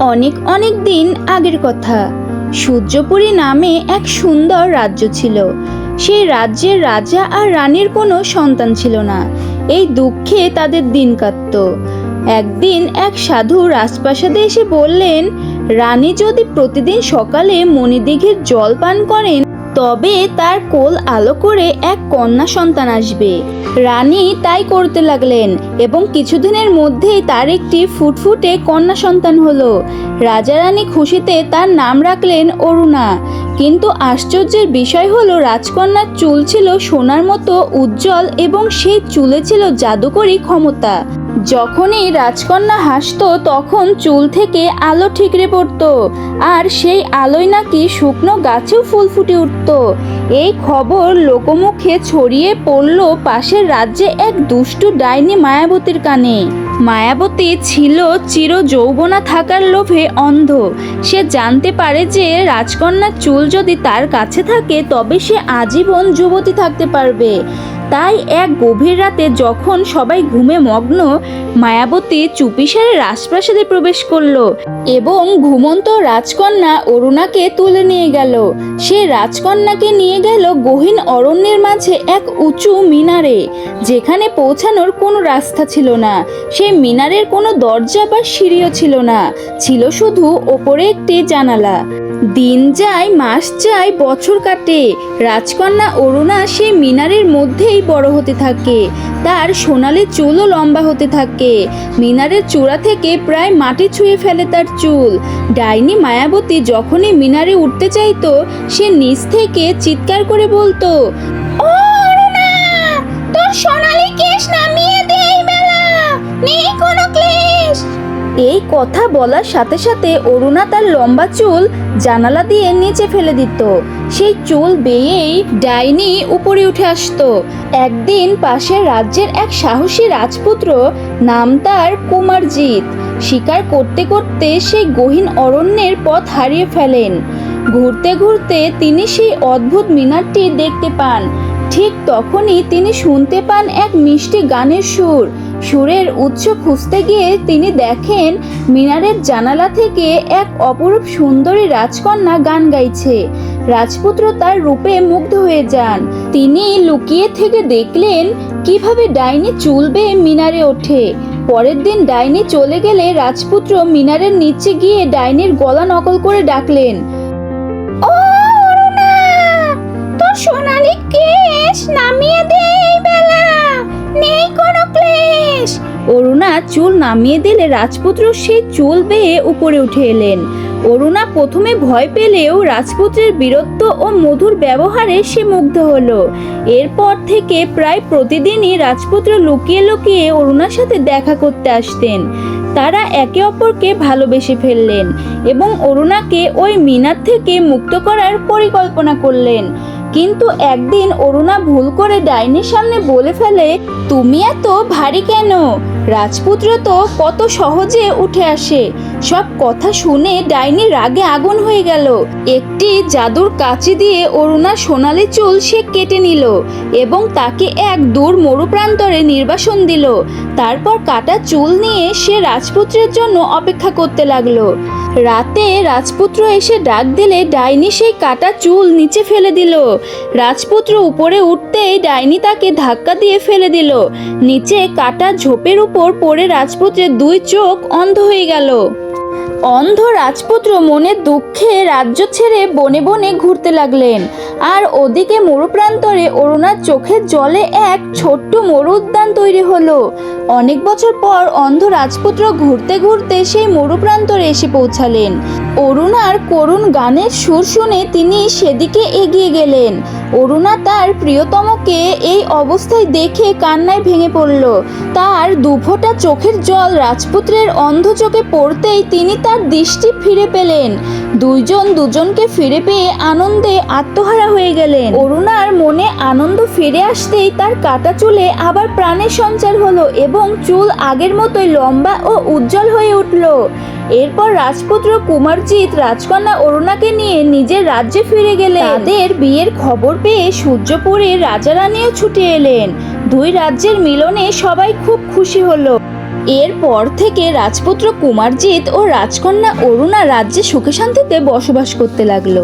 অনেক অনেক দিন আগের কথা। সূর্যপুরী নামে এক সুন্দর রাজ্য ছিল। সেই রাজ্যের রাজা আর রানীর কোনো সন্তান ছিল না। এই দুঃখে তাদের দিন কাটত। একদিন এক সাধু রাজপ্রাসাদে এসে বললেন, রানী যদি প্রতিদিন সকালে মণিদিঘির জল পান করেন তবে তার কোল আলো করে এক কন্যা সন্তান আসবে। রানী তাই করতে লাগলেন এবং কিছুদিনের মধ্যেই তার একটি ফুটফুটে কন্যা সন্তান হলো। রাজা রানী খুশিতে তার নাম রাখলেন অরুণা। কিন্তু আশ্চর্যের বিষয় হলো, রাজকন্যার চুল ছিল সোনার মতো, উজ্জ্বল এবং সেই চুলে ছিল জাদুকরী ক্ষমতা। যখনই রাজকন্যা হাসতো, তখন চুল থেকে আলো ঠিকরে পড়তো, আর সেই আলোয় নাকি শুকনো গাছেও ফুল ফুটে উঠত। এই খবর লোকমুখে ছড়িয়ে পড়ল পাশের রাজ্যে এক দুষ্টু ডাইনি মায়াবতীর কানে। মায়াবতী ছিল চির যৌবনা থাকার লোভে অন্ধ। সে জানতে পারে যে রাজকন্যার চুল যদি তার কাছে থাকে, তবে সে আজীবন যুবতী থাকতে পারবে। তাই এক গভীর রাতে যখন সবাই ঘুমে মগ্ন, মায়াবতী চুপিসারে রাজপ্রাসাদে প্রবেশ করল এবং ঘুমন্ত রাজকন্যা অরুণাকে তুলে নিয়ে গেল। সে রাজকন্যাকে নিয়ে গেল গহীন অরণ্যের মাঝে এক উঁচু মিনারে, যেখানে পৌঁছানোর কোনো রাস্তা ছিল না। সে মিনারের কোনো দরজা বা সিঁড়িও ছিল না, ছিল শুধু ওপরে একটি জানালা। দিন যায়, মাস যায়, বছর কাটে। রাজকন্যা অরুণা সেই মিনারের মধ্যেই বড় হতে থাকে। তার সোনালি চুলও লম্বা হতে থাকে। মিনারের চূড়া থেকে প্রায় মাটি ছুঁয়ে ফেলে তার চুল। ডাইনি মায়াবতী যখনই মিনারে উঠতে চাইতো, সে নিচ থেকে চিৎকার করে বলতো এই কথা বলার সাথে সাথে অরুণা তার লম্বা চুল জানালা দিয়ে নিচে ফেলে দিত। সেই চুল বেয়েই ডাইনি উপরে উঠে আসতো। একদিন পাশের রাজ্যের এক সাহসী রাজপুত্র নাম তার কুমারজিৎ। শিকার করতে করতে সেই গহীন অরণ্যের পথ হারিয়ে ফেলেন। ঘুরতে ঘুরতে তিনি সেই অদ্ভুত মিনারটি দেখতে পান। ঠিক তখনই তিনি শুনতে পান এক মিষ্টি গানের সুর। সুরের উৎস খুঁজতে গিয়ে তিনি দেখেন মিনারের জানালা থেকে এক অপরূপ সুন্দরী রাজকন্যা গান গাইছে। রাজপুত্র তার রূপে মুগ্ধ হয়ে যান। তিনি লুকিয়ে থেকে দেখলেন কীভাবে ডাইনি চুল বেয়ে মিনারে ওঠে। পরের দিন ডাইনি চলে গেলে রাজপুত্র মিনারের নিচে গিয়ে ডাইনির গলা নকল করে ডাকলেন, ও সোনালি কেশ নামিয়ে দে বেলা। নেই চুল নামিয়ে দিলে রাজপুত্র সেই চুল বেয়ে উপরে উঠে এলেন। অরুণা প্রথমে ভয় পেলেও রাজপুত্রের বীরত্ব ও মধুর ব্যবহারে সে মুগ্ধ হলো। এরপর থেকে প্রায় প্রতিদিনই রাজপুত্র লুকিয়ে লুকিয়ে অরুণার সাথে দেখা করতে আসতেন। তারা একে অপরকে ভালোবেসে ফেললেন এবং অরুণাকে ওই মিনার থেকে মুক্ত করার পরিকল্পনা করলেন। কিন্তু একদিন অরুণা ভুল করে ডাইনির সামনে বলে ফেলে, তুমি এত ভারী কেন? রাজপুত্র তো কত সহজে উঠে আসে। সব কথা শুনে ডাইনি রাগে আগুন হয়ে গেল। একটি জাদুর কাঁচি দিয়ে অরুণা সোনালি চুল সে কেটে নিল এবং তাকে এক দূর মরুপ্রান্তরে নির্বাসন দিল। তারপর কাটা চুল নিয়ে সে রাজপুত্রের জন্য অপেক্ষা করতে লাগল। রাতে রাজপুত্র এসে ডাক দিলে ডাইনি সেই কাটা চুল নিচে ফেলে দিল। রাজপুত্র উপরে উঠতেই ডাইনি তাকে ধাক্কা দিয়ে ফেলে দিল। নিচে কাটা ঝোপের উপর পড়ে রাজপুত্রের দুই চোখ অন্ধ হয়ে গেল। অন্ধ রাজপুত্র মনে দুঃখে রাজ্য ছেড়ে বনে বনে ঘুরতে লাগলেন। আর ওদিকে মরুপ্রান্তরে অরুণার চোখের জলে এক ছোট্ট মরু উদ্যান তৈরি হলো। অনেক বছর পর অন্ধ রাজপুত্র ঘুরতে ঘুরতে সেই মরুপ্রান্তরে এসে পৌঁছালেন। অরুণার করুণ গানের সুর শুনে তিনি সেদিকে এগিয়ে গেলেন। অরুণা তার প্রিয়তমকে এই অবস্থায় দেখে কান্নায় ভেঙে পড়ল। তার দুফোঁটা চোখের জল রাজপুত্রের অন্ধ চোখে পড়তেই তিনি তার দৃষ্টি ফিরে পেলেন। দুইজন দুজনকে ফিরে পেয়ে আনন্দে আত্মহারা হয়ে গেলেন। অরুণার মনে আনন্দ ফিরে আসতেই তার কাটা চুলে আবার প্রাণের সঞ্চার হলো এবং চুল আগের মতোই লম্বা ও উজ্জ্বল হয়ে উঠল। এরপর রাজপুত্র কুমারজিৎ, রাজকন্যা অরুণাকে নিয়ে নিজের রাজ্যে ফিরে গেলেন। তাদের বিয়ের খবর পেয়ে সূর্যপুরের রাজা রানীও ছুটে এলেন। দুই রাজ্যের মিলনে সবাই খুব খুশি হলো। এরপর থেকে রাজপুত্র কুমারজিৎ ও রাজকন্যা অরুণা রাজ্যে সুখে শান্তিতে বসবাস করতে লাগল।